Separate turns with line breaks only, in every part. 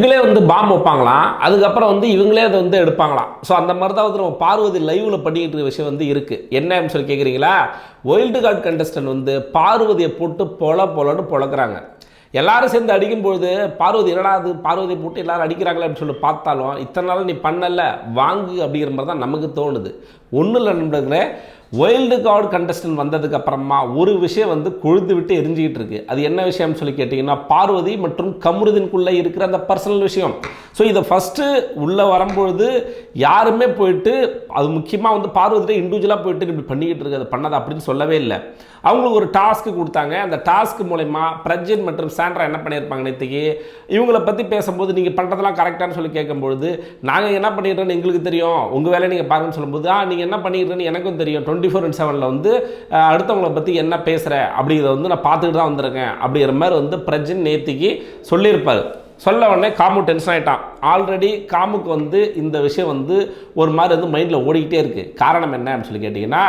இவங்களே வந்து பாம் வைப்பாங்களாம் அதுக்கப்புறம் வந்து இவங்களே அதை வந்து எடுப்பாங்களாம் ஸோ அந்த மாதிரி தான் வந்து நம்ம பார்வதி லைவில் பண்ணிக்கிட்டு இருக்க விஷயம் வந்து இருக்குது என்ன அப்படின்னு சொல்லி கேட்குறீங்களா ஒயில்டு கார்டு கண்டஸ்டன்ட் வந்து பார்வதியை போட்டு பொல பொலன்னு பொழக்கிறாங்க எல்லாரும் சேர்ந்து அடிக்கும்பொழுது பார்வதி என்னடா அது பார்வதியை போட்டு எல்லாரும் அடிக்கிறாங்களே அப்படின்னு சொல்லி பார்த்தாலும் இத்தனை நாள் நீ பண்ணல வாங்கு அப்படிங்கிற மாதிரி தான் நமக்கு தோணுது. ஒன்றும் இல்லை நண்பர்களே வைல்டு கார்டு கண்டஸ்டன்ட் வந்ததுக்கு அப்புறமா ஒரு விஷயம் வந்து கொழுந்து விட்டு எரிஞ்சிக்கிட்டு இருக்கு. அது என்ன விஷயம்னு சொல்லி கேட்டிங்கன்னா பார்வதி மற்றும் கமருதின்குள்ளே இருக்கிற அந்த பர்சனல் விஷயம். ஸோ இதை ஃபஸ்ட்டு உள்ளே வரும்பொழுது யாருமே போயிட்டு அது முக்கியமாக வந்து பார்வதிட்ட இண்டிவிஜுவலாக போயிட்டு இப்படி பண்ணிக்கிட்டு இருக்கு. அது பண்ணது அப்படின்னு சொல்லவே இல்லை. அவங்களுக்கு ஒரு டாஸ்க்கு கொடுத்தாங்க. அந்த டாஸ்க் மூலயமா பிரஜன் மற்றும் சாண்ட்ரா என்ன பண்ணியிருப்பாங்க நேற்றுக்கு இவங்களை பற்றி பேசும்போது நீங்கள் பண்ணுறதெல்லாம் கரெக்டானு சொல்லி கேட்கும்பொழுது நாங்கள் என்ன பண்ணிடுறோன்னு எங்களுக்கு தெரியும். உங்கள் வேலையை நீங்கள் பாருங்கன்னு சொல்லும்போது ஆ நீங்கள் என்ன பண்ணிடுறேன்னு எனக்கும் தெரியும். டுவெண்ட்டி ஃபோர் இன் செவனில் வந்து அடுத்தவங்களை பற்றி என்ன பேசுகிற அப்படிங்கிறத வந்து நான் பார்த்துக்கிட்டு தான் வந்திருக்கேன் அப்படிங்கிற மாதிரி வந்து பிரஜன் நேத்திக்கு சொல்லியிருப்பார். சொல்ல உடனே காமு டென்ஷன் ஆகிட்டான் ஆல்ரெடி காமுக்கு வந்து இந்த விஷயம் வந்து ஒரு மாதிரி வந்து மைண்டில் ஓடிக்கிட்டே இருக்குது காரணம் என்ன அப்படின்னு சொல்லி கேட்டிங்கன்னா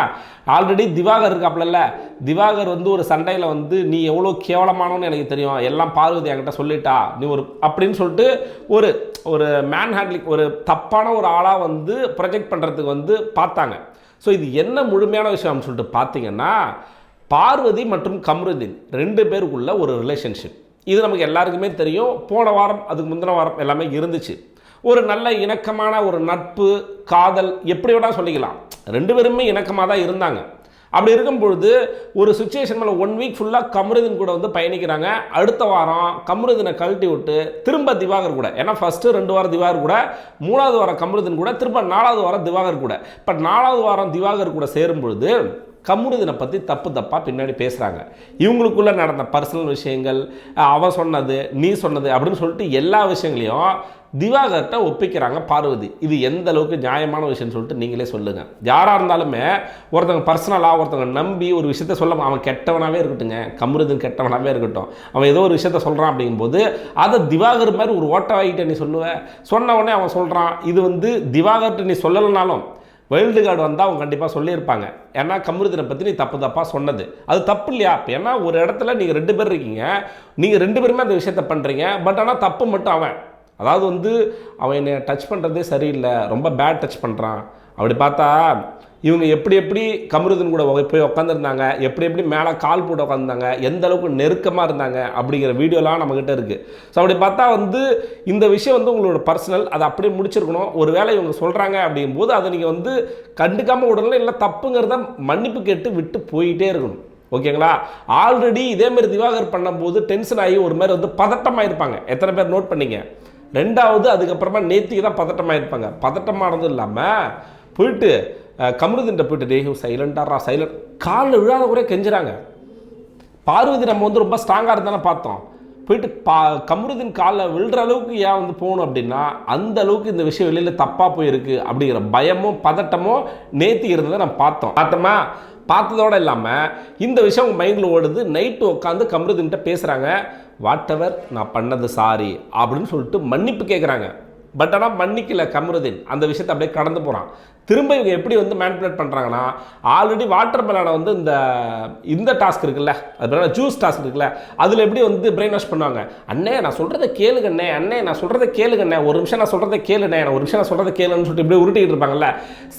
ஆல்ரெடி திவாகர் இருக்காப்புல திவாகர் வந்து ஒரு சண்டையில் வந்து நீ எவ்வளோ கேவலமானவன்னு எனக்கு தெரியும். எல்லாம் பார்வதி என்கிட்ட சொல்லிட்டா. நீ ஒரு அப்படின்னு சொல்லிட்டு ஒரு ஒரு மேன் ஹேண்ட்லிங் ஒரு தப்பான ஒரு ஆளாக வந்து ப்ரொஜெக்ட் பண்ணுறதுக்கு வந்து பார்த்தாங்க. ஸோ இது என்ன முழுமையான விஷயம் அப்படின்னு சொல்லிட்டு பார்த்தீங்கன்னா பார்வதி மற்றும் கம்ருதீன் ரெண்டு பேருக்குள்ள ஒரு ரிலேஷன்ஷிப் இது நமக்கு எல்லாருக்குமே தெரியும். போன வாரம் அதுக்கு முந்தின வாரம் எல்லாமே இருந்துச்சு. ஒரு நல்ல இணக்கமான ஒரு நட்பு காதல் எப்படி வேணால் சொல்லிக்கலாம். ரெண்டு பேருமே இணக்கமாக தான் இருந்தாங்க. அப்படி இருக்கும் பொழுது ஒரு சுச்சுவேஷன் மேலே ஒன் வீக் ஃபுல்லாக கமருதன் கூட வந்து பயணிக்கிறாங்க. அடுத்த வாரம் கமருதனை கழட்டி விட்டு திரும்ப திவாகர் கூட. ஏன்னா ஃபஸ்ட்டு ரெண்டு வாரம் திவாகர் கூட மூணாவது வாரம் கமருதன் கூட திரும்ப நாலாவது வாரம் திவாகர் கூட. இப்போ நாலாவது வாரம் திவாகர் கூட சேரும் பொழுது கமுருதினை பற்றி தப்பு தப்பாக பின்னாடி பேசுகிறாங்க இவங்களுக்குள்ளே நடந்த பர்சனல் விஷயங்கள் அவன் சொன்னது நீ சொன்னது அப்படின்னு சொல்லிட்டு எல்லா விஷயங்களையும் திவாகர்கிட்ட ஒப்பிக்கிறாங்க பார்வதி. இது எந்த அளவுக்கு நியாயமான விஷயம்னு சொல்லிட்டு நீங்களே சொல்லுங்கள் யாராக இருந்தாலுமே ஒருத்தங்க பர்சனலாக ஒருத்தங்க நம்பி ஒரு விஷயத்த சொல்ல அவன் கெட்டவனாகவே இருக்கட்டுங்க கமருதன் கெட்டவனாகவே இருக்கட்டும். அவன் ஏதோ ஒரு விஷயத்த சொல்கிறான் அப்படிங்கும்போது அதை திவாகர் மாதிரி ஒரு ஓட்ட வாங்கிட்ட நீ சொல்லுவ. சொன்ன உடனே அவன் சொல்கிறான் இது வந்து திவாகர்கிட்ட நீ சொல்லலைனாலும் வைல்டு கார்டு வந்தால் அவங்க கண்டிப்பாக சொல்லியிருப்பாங்க. ஏன்னா கமருதனை பற்றி நீ தப்பு தப்பாக சொன்னது. அது தப்பு இல்லையா? இப்போ ஏன்னா ஒரு இடத்துல நீங்கள் ரெண்டு பேர் இருக்கீங்க. நீங்கள் ரெண்டு பேருமே அந்த விஷயத்த பண்ணுறீங்க பட் ஆனால் தப்பு மட்டும் அவன். அதாவது வந்து அவன் என்னை டச் பண்ணுறதே சரியில்லை ரொம்ப பேட் டச் பண்ணுறான் அப்படி பார்த்தா இவங்க எப்படி எப்படி கமருதன் கூட போய் உட்காந்துருந்தாங்க எப்படி எப்படி மேலே கால் போட்டு உட்காந்துருந்தாங்க எந்த அளவுக்கு நெருக்கமாக இருந்தாங்க அப்படிங்கிற வீடியோலாம் நம்மக்கிட்ட இருக்குது ஸோ அப்படி பார்த்தா வந்து இந்த விஷயம் வந்து உங்களோட பர்சனல் அதை அப்படியே முடிச்சிருக்கணும். ஒரு வேளை இவங்க சொல்கிறாங்க அப்படிங்கும்போது அதை நீங்கள் வந்து கண்டுக்காமல் விடணும் இல்லை தப்புங்கிறத மன்னிப்பு கேட்டு விட்டு போயிட்டே இருக்கணும். ஓகேங்களா ஆல்ரெடி இதே மாதிரி திவாகர் பண்ணும்போது டென்ஷன் ஆகி ஒரு மாதிரி வந்து பதட்டமாக இருப்பாங்க எத்தனை பேர் நோட் பண்ணீங்க? ரெண்டாவது அதுக்கப்புறமா நேத்திக்கு தான் பதட்டமாக இருப்பாங்க பதட்டமானதும் இல்லாமல் போயிட்டு கமருதின்ட்ட போயிட்டு டே சைலண்டாரா சைலண்ட் காலில் விழாத குறைய கெஞ்சுறாங்க. பார்வதி நம்ம வந்து ரொம்ப ஸ்ட்ராங்காக இருந்தானே பார்த்தோம். போயிட்டு பா கமருதின் காலில் விழுற அளவுக்கு ஏன் வந்து போகணும் அப்படின்னா அந்த அளவுக்கு இந்த விஷயம் வெளியில் தப்பாக போயிருக்கு அப்படிங்கிற பயமும் பதட்டமும் நேத்தி இருந்ததை நம்ம பார்த்தோம். பார்த்தோமா? பார்த்ததோட இல்லாமல் இந்த விஷயம் உங்கள் மைண்டில் ஓடுது. நைட்டு உட்காந்து கமருதின்கிட்ட பேசுகிறாங்க வாட் எவர் நான் பண்ணது சாரி அப்படின்னு சொல்லிட்டு மன்னிப்பு கேட்குறாங்க பட் ஆனால் மன்னிக்கல கமருதீன். அந்த விஷயத்தை அப்படியே கடந்து போகிறான் திரும்ப இவங்க எப்படி வந்து மேனிப்புலேட் பண்ணுறாங்கன்னா ஆல்ரெடி வாட்டர் மெலனை வந்து இந்த இந்த டாஸ்க் இருக்குல்ல அது ஜூஸ் டாஸ்க் இருக்குல்ல அதில் எப்படி வந்து பிரெயின் வாஷ் பண்ணுவாங்க? அண்ணே நான் சொல்கிறத கேளுங்க அண்ணே நான் சொல்கிறத கேளுங்கண்ணே ஒரு நிமிஷம் நான் சொல்கிறத கேளுண்ணே நான் ஒரு நிமிஷம் நான் சொல்கிறத கேளுன்னு சொல்லிட்டு இப்படி உருட்டிக்கிட்டு இருப்பாங்கல்ல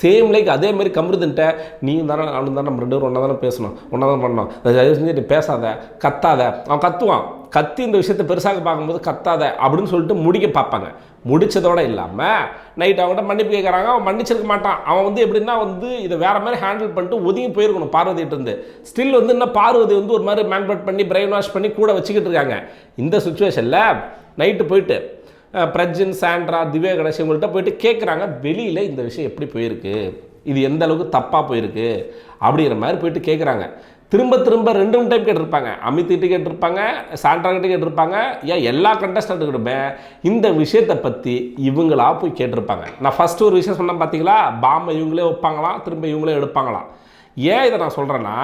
சேம் லைக் அதே மாதிரி கமருதுன்ட்ட நீ தானே அவனு தானே நம்ம ரெண்டு பேரும் ஒன்றா தானே பேசணும் ஒன்றா தான் பண்ணணும் தயவு செஞ்சு நீ பேசாத கத்தாத. அவன் கத்துவான். கத்தி இந்த விஷயத்தை பெருசாக பார்க்கும்போது கத்தாத அப்படின்னு சொல்லிட்டு முடிக்க பார்ப்பாங்க. முடிச்சதோட இல்லாமல் நைட் அவன்கிட்ட மன்னிப்பு கேட்குறாங்க அவன் மன்னிச்சிருக்க மாட்டான். அவன் வந்து எப்படின்னா வந்து இதை வேற மாதிரி ஹேண்டில் பண்ணிட்டு ஒதுங்கி போயிருக்கணும் பார்வதிட்டு இருந்து. ஸ்டில் வந்து இன்னும் பார்வதி வந்து ஒரு மாதிரி மேன்பட் பண்ணி பிரெயின் வாஷ் பண்ணி கூட வச்சுக்கிட்டு இருக்காங்க. இந்த சுச்சுவேஷனில் நைட்டு போயிட்டு பிரஜின் சாண்ட்ரா திவ்யா கணேஷ் இவங்கள்ட்ட போயிட்டு கேட்குறாங்க வெளியில் இந்த விஷயம் எப்படி போயிருக்கு? இது எந்த அளவுக்கு தப்பாக போயிருக்கு? அப்படிங்கிற மாதிரி போயிட்டு கேட்குறாங்க திரும்ப திரும்ப ரெண்டு மூணு டைம் கேட்டிருப்பாங்க. அமித்திட்டு கேட்டிருப்பாங்க சாண்ட்ரா கிட்ட கேட்டிருப்பாங்க. ஏன் எல்லா கண்டஸ்டன்ட்டுக்கிட்டுமே இந்த விஷயத்தை பற்றி இவங்களா போய் கேட்டிருப்பாங்க. நான் ஃபஸ்ட்டு ஒரு விஷயம் சொன்னேன் பார்த்தீங்களா பாம்பை இவங்களே வைப்பாங்களாம் திரும்ப இவங்களே எடுப்பாங்களாம். ஏன் இதை நான் சொல்கிறேன்னா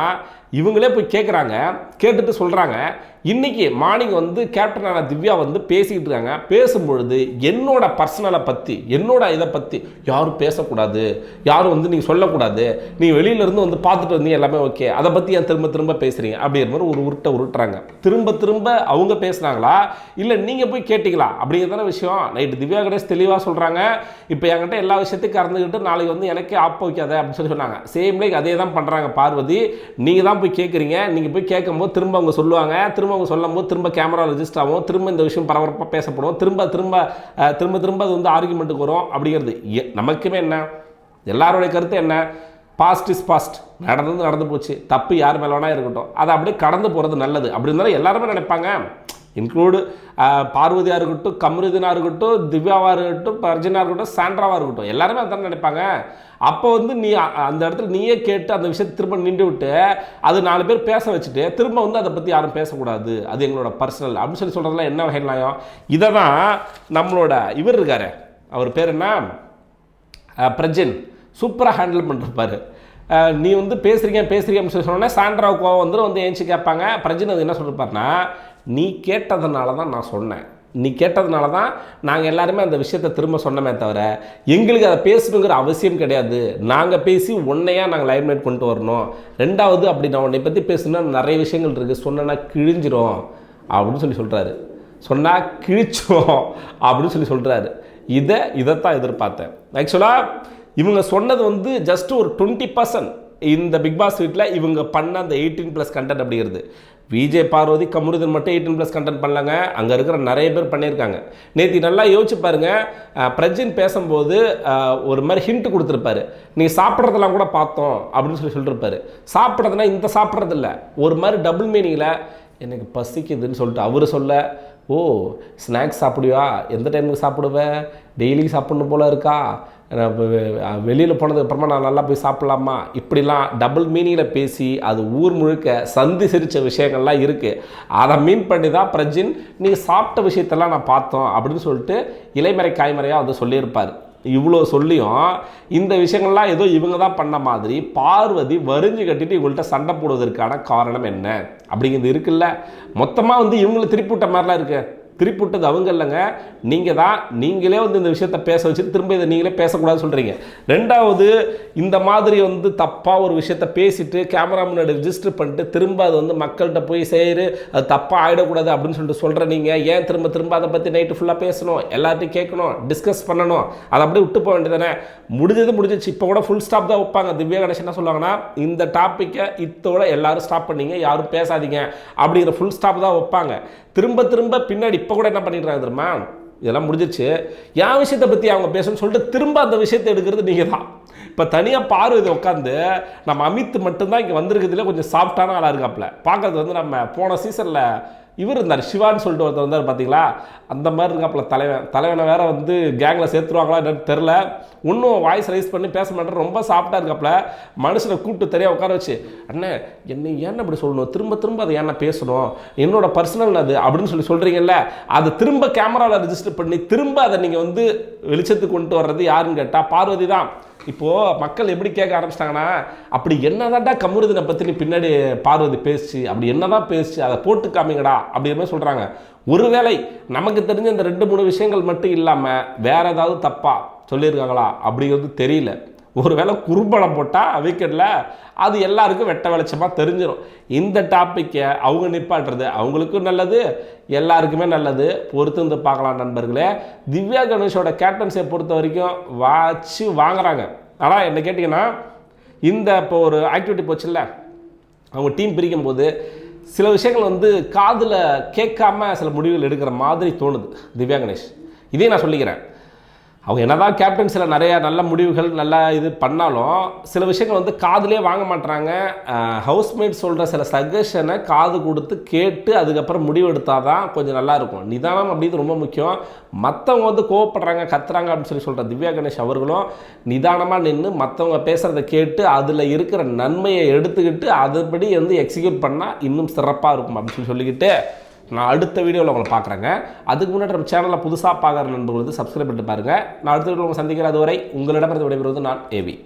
இவங்களே போய் கேட்குறாங்க கேட்டுட்டு சொல்கிறாங்க இன்றைக்கி மார்னிங் வந்து கேப்டனான திவ்யா வந்து பேசிக்கிட்டு இருக்காங்க. பேசும்பொழுது என்னோட பர்சனலை பற்றி என்னோட இதை பற்றி யாரும் பேசக்கூடாது யாரும் வந்து நீங்கள் சொல்லக்கூடாது. நீங்கள் வெளியிலேருந்து வந்து பார்த்துட்டு வந்தீங்க எல்லாமே ஓகே அதை பற்றி ஏன் திரும்ப திரும்ப பேசுகிறீங்க அப்படிங்கிற மாதிரி ஒரு உருட்டை உருட்டுறாங்க. திரும்ப திரும்ப அவங்க பேசுனாங்களா இல்லை நீங்கள் போய் கேட்டிங்களா? அப்படிங்கிறதான விஷயம். நைட்டு திவ்யா கணேஷ் தெளிவாக சொல்கிறாங்க இப்போ என்கிட்ட எல்லா விஷயத்தையும் கறந்துக்கிட்டு நாளைக்கு வந்து எனக்கே ஆப் வைக்காத அப்படின்னு சொல்லி சொன்னாங்க. சேம் லைக் அதே தான் பண்ணுறாங்க பார்வதி. நீங்கள் தான் போய் கேட்குறீங்க நீங்கள் போய் கேட்கும்போது திரும்ப அவங்க சொல்லுவாங்க. திரும்ப அவங்க சொல்லும்போது திரும்ப கேமரா ரெஜிஸ்டர் ஆகும். திரும்ப இந்த விஷயம் பரபரப்பாக பேசப்படும். திரும்ப திரும்ப திரும்ப திரும்ப அது வந்து ஆர்குமெண்ட்டுக்கு வரும் அப்படிங்கிறது. நமக்குமே என்ன? எல்லாருடைய கருத்து என்ன? பாஸ்ட் இஸ் பாஸ்ட் நடந்தது நடந்து போச்சு. தப்பு யார் மேலே வேணா இருக்கட்டும். அதை அப்படியே கடந்து போகிறது நல்லது. அப்படி இருந்தாலும் எல்லாருமே நினைப்பாங்க. இன்க்ளூடு பார்வதியாக இருக்கட்டும் கமருதினா இருக்கட்டும் திவ்யாவாக இருக்கட்டும் பர்ஜனாக இருக்கட்டும் சாண்ட்ராவாக இருக்கட்டும். எல்லாருமே அதான் நினைப்பாங்க? அப்போ வந்து நீ அந்த இடத்துல நீயே கேட்டு அந்த விஷயத்தை திரும்ப நின்று விட்டு அது நாலு பேர் பேச வச்சுட்டு திரும்ப வந்து அதை பற்றி யாரும் பேசக்கூடாது. அது எங்களோட பர்சனல் அப்படின்னு சொல்லி சொல்கிறதுலாம் என்ன வகை நியாயம்? இதை தான் நம்மளோட இவர் இருக்கார். அவர் பேர் என்ன? பிரஜன். சூப்பராக ஹேண்டில் பண்ணிருப்பார். நீ வந்து பேசுறீங்க பேசுறீங்க அப்படின்னு சொல்லி சொன்னோன்னே சாண்ட்ரா கோவம் வந்து வந்து ஏஞ்சி கேட்பாங்க. பிரஜன் அது என்ன சொல்லிருப்பாருன்னா நீ கேட்டதுனால தான் நான் சொன்னேன். நீ கேட்டதுனால தான் நாங்கள் எல்லாருமே அந்த விஷயத்தை திரும்ப சொன்னமே தவிர எங்களுக்கு அதை பேசணுங்கிற அவசியம் கிடையாது. நாங்கள் பேசி உன்னையாக நாங்கள் லைம்லைட் கொண்டு வரணும். ரெண்டாவது அப்படி நான் உன்னை பற்றி பேசணும்னா நிறைய விஷயங்கள் இருக்குது சொன்னேன்னா கிழிஞ்சிரும். அப்படின்னு சொல்லி சொல்கிறாரு சொன்னால் கிழிச்சிரும். அப்படின்னு சொல்லி சொல்கிறாரு இதை இதைத்தான் எதிர்பார்த்தேன். ஆக்சுவலாக இவங்க சொன்னது வந்து ஜஸ்ட் ஒரு டுவெண்ட்டி பர்சன்ட் இந்த பிக் பாஸ் வீட்டில் இவங்க பண்ண அந்த எயிட்டீன் ப்ளஸ் கண்டென்ட் அப்படிங்கிறது. விஜய் பார்வதி கமுருதன் மட்டும் எயிட்டீன் ப்ளஸ் கண்டென்ட் பண்ணலாங்க. அங்கே இருக்கிற நிறைய பேர் பண்ணியிருக்காங்க. நேற்று நல்லா யோசிச்சு பாருங்க. பிரஜின் பேசும்போது ஒரு மாதிரி ஹிண்ட் கொடுத்துருப்பாரு. நீ சாப்பிட்றதெல்லாம் கூட பார்த்தோம் அப்படின்னு சொல்லி சொல்லியிருப்பாரு சாப்பிட்றதுனா இந்த சாப்பிட்றதில்ல. ஒரு மாதிரி டபுள் மீனிங்கில் எனக்கு பசிக்குதுன்னு சொல்லிட்டு அவர் சொல்ல ஓ ஸ்நாக்ஸ் சாப்பிடுவியா? எந்த டைமுக்கு சாப்பிடுவேன் டெய்லி சாப்பிட்ணும் போல இருக்கா? வெளியில் போனதுக்கு அப்புறமா நான் நல்லா போய் சாப்பிட்லாமா? இப்படிலாம் டபுள் மீனிங்கில் பேசி அது ஊர் முழுக்க சந்தி சிரித்த விஷயங்கள்லாம் இருக்குது அதை மீன் பண்ணி தான் பிரஜின் நீங்கள் சாப்பிட்ட விஷயத்தெல்லாம் நான் பார்த்தோம் அப்படின்னு சொல்லிட்டு இலைமறை காய்மறையாக வந்து சொல்லியிருப்பார். இவ்வளோ சொல்லியும் இந்த விஷயங்கள்லாம் ஏதோ இவங்க தான் பண்ண மாதிரி பார்வதி வரிஞ்சு கட்டிட்டு இவங்கள்ட்ட சண்டை போடுவதற்கான காரணம் என்ன? அப்படிங்கிறது இருக்குல்ல. மொத்தமாக வந்து இவங்களை திருப்பி விட்ட மாதிரிலாம் இருக்குது திருப்பி விட்டது அவங்க இல்லைங்க. நீங்கள் தான் நீங்களே வந்து இந்த விஷயத்தை பேச வச்சுட்டு திரும்ப இதை நீங்களே பேசக்கூடாதுன்னு சொல்கிறீங்க ரெண்டாவது இந்த மாதிரி வந்து தப்பாக ஒரு விஷயத்த பேசிவிட்டு கேமரா முன்னாடி ரிஜிஸ்டர் பண்ணிட்டு திரும்ப அது வந்து மக்கள்கிட்ட போய் சேரு அது தப்பாக ஆகிடக்கூடாது அப்படின்னு சொல்லிட்டு சொல்கிற நீங்கள் ஏன் திரும்ப திரும்ப அதை பற்றி நைட்டு ஃபுல்லாக பேசணும்? எல்லாத்தையும் கேட்கணும் டிஸ்கஸ் பண்ணணும். அதை அப்படியே விட்டு போக வேண்டியதானே முடிஞ்சது முடிஞ்சிச்சு. இப்போ கூட ஃபுல் ஸ்டாப் தான் வைப்பாங்க. திவ்யா கணேஷ் என்ன சொல்லுவாங்கன்னா இந்த டாப்பிக்கை இத்தோட எல்லாரும் ஸ்டாப் பண்ணீங்க யாரும் பேசாதீங்க அப்படிங்கிற ஃபுல் ஸ்டாப் தான் வைப்பாங்க. திரும்ப திரும்ப பின்னாடி இப்போ கூட என்ன பண்ணிடுறாங்க தெரியுமா? இதெல்லாம் முடிஞ்சிச்சு என் விஷயத்தை பற்றி அவங்க பேசணும்னு சொல்லிட்டு திரும்ப அந்த விஷயத்தை எடுக்கிறது நீங்கள் தான் இப்போ தனியாக பார்வதி உட்காந்து நம்ம அமித் மட்டும்தான் இங்கே வந்திருக்கிறதுல கொஞ்சம் சாஃப்டான ஆளாக இருக்காப்புல பார்க்கறது வந்து நம்ம போன சீசனில் இவர் இருந்தார் சிவான்னு சொல்லிட்டு ஒருத்தர் வந்தார் பார்த்தீங்களா அந்த மாதிரி இருக்காப்புல தலைவன். தலைவனை வேற வந்து கேங்கில் சேர்த்துருவாங்களா என்னன்னு தெரில இன்னும் வாய்ஸ் ரைஸ் பண்ணி பேச மாட்டேன் ரொம்ப சாஃப்டாக இருக்காப்புல. மனுஷனை கூப்பிட்டு தெரியா உட்கார வச்சு அண்ணே என்னை ஏன் அப்படி சொல்லணும்? திரும்ப திரும்ப அதை ஏன் பேசணும்? என்னோட பர்சனல் அது? அப்படின்னு சொல்லி சொல்கிறீங்கல்ல அதை திரும்ப கேமராவில் ரிஜிஸ்டர் பண்ணி திரும்ப அதை நீங்கள் வந்து வெளிச்சத்துக்கு கொண்டு வர்றது யாருன்னு கேட்டால் பார்வதி தான். இப்போது மக்கள் எப்படி கேட்க ஆரம்பிச்சிட்டாங்கன்னா அப்படி என்னதான்டா கமுருதினை பற்றி பின்னாடி பார்வதி பேசுச்சு அப்படி என்னதான் பேசுச்சு அதை போட்டு காமிங்கடா அப்படிங்கிற மாதிரி சொல்கிறாங்க ஒருவேளை நமக்கு தெரிஞ்ச இந்த ரெண்டு மூணு விஷயங்கள் மட்டும் இல்லாமல் வேறு ஏதாவது தப்பாக சொல்லியிருக்காங்களா அப்படிங்கிறது தெரியல. ஒருவேளை குறும்படம் போட்டால் வீக்கெண்டில் அது எல்லாருக்கும் வெட்ட வெளிச்சமாக தெரிஞ்சிடும் இந்த டாப்பிக்கை அவங்க நிப்பாட்டுறது அவங்களுக்கும் நல்லது எல்லாருக்குமே நல்லது. பொறுத்து வந்து பார்க்கலாம் நண்பர்களே. திவ்யா கணேஷோட கேப்டன்ஸை பொறுத்த வரைக்கும் வாச்சு வாங்குறாங்க. ஆனால் என்ன கேட்டிங்கன்னா இந்த இப்போ ஒரு ஆக்டிவிட்டி போச்சுல்ல அவங்க டீம் பிரிக்கும் போது சில விஷயங்கள் வந்து காதில் கேட்காம சில முடிவுகள் எடுக்கிற மாதிரி தோணுது திவ்யா கணேஷ். இதே நான் சொல்லிக்கிறேன். அவங்க என்னதான் கேப்டன்ஸில் நிறையா நல்ல முடிவுகள் நல்லா இது பண்ணாலும் சில விஷயங்கள் வந்து காதுலேயே வாங்க மாட்டுறாங்க ஹவுஸ்மேட் சொல்கிற சில சஜஷனை காது கொடுத்து கேட்டு அதுக்கப்புறம் முடிவு எடுத்தால் தான் கொஞ்சம் நல்லாயிருக்கும். நிதானம் அப்படிங்கிறது ரொம்ப முக்கியம். மற்றவங்க வந்து கோவப்படுறாங்க கத்துறாங்க அப்படின்னு சொல்லி சொல்கிற திவ்யா கணேஷ் அவர்களும் நிதானமாக நின்று மற்றவங்க பேசுகிறத கேட்டு அதில் இருக்கிற நன்மையை எடுத்துக்கிட்டு அதுபடி வந்து எக்ஸிக்யூட் பண்ணால் இன்னும் சிறப்பாக இருக்கும் அப்படின்னு சொல்லி சொல்லிக்கிட்டு நான் அடுத்த வீடியோவில் உங்களை பார்க்குறேங்க. அதுக்கு முன்னாடி நம்ம சேனலில் புதுசாக பார்க்குற நண்பர்கள் வந்து சப்ஸ்கிரைப் பண்ணிட்டு பாருங்கள் நான் அடுத்த வீடியோ உங்களை சந்திக்கிற அதுவரை உங்களிடமிருந்து விடைபெறுவது நான் ஏவி